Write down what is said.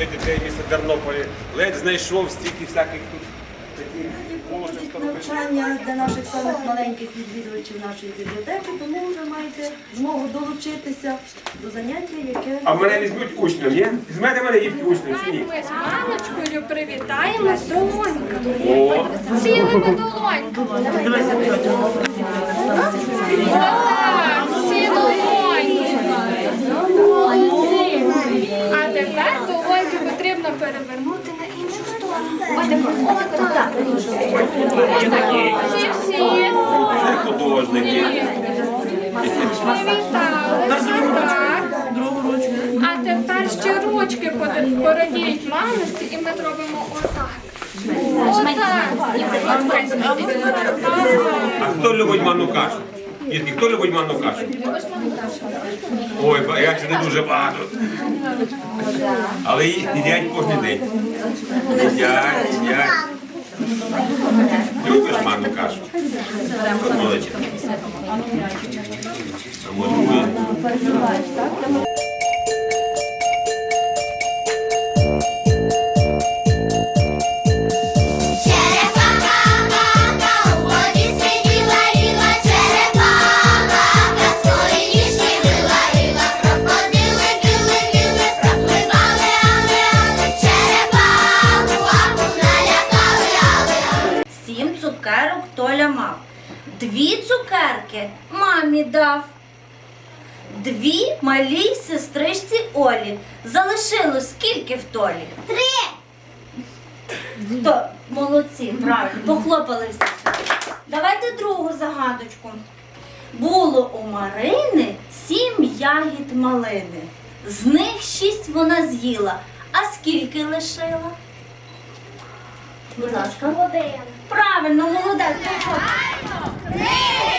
для дітей міста Тернополі. Ледь знайшов стільки всяких тут таких Будуть навчання для наших самих маленьких відвідувачів нашої бібліотеки, тому ви маєте змогу долучитися до заняття, яке А мене візьмуть учнем, ні? З мене мене дітки учнем чи ні? Ми з мамочкою привітаємо з долоньками. О, Цілими долоньками. Отак. Всі всі. це художники. А тепер ще ручки порадіють мамусі, і ми зробимо отак. А хто любить манну кашу? Дітки, хто любить манну кашу? Ой, як це не дуже багато. Але їдять кожен день. Їдять, їдять. Любиш манну кашу? Молодець. Цукерок Толя мав. Дві цукерки мамі дав. Дві малій сестричці Олі. Залишилось скільки в Толі? Три! Хто? Молодці, правильно, похлопали всі. Давайте другу загадочку. Було у Марини сім ягід малини. З них шість вона з'їла. А скільки лишила? Будь ласка. Правильно, молодець. Три!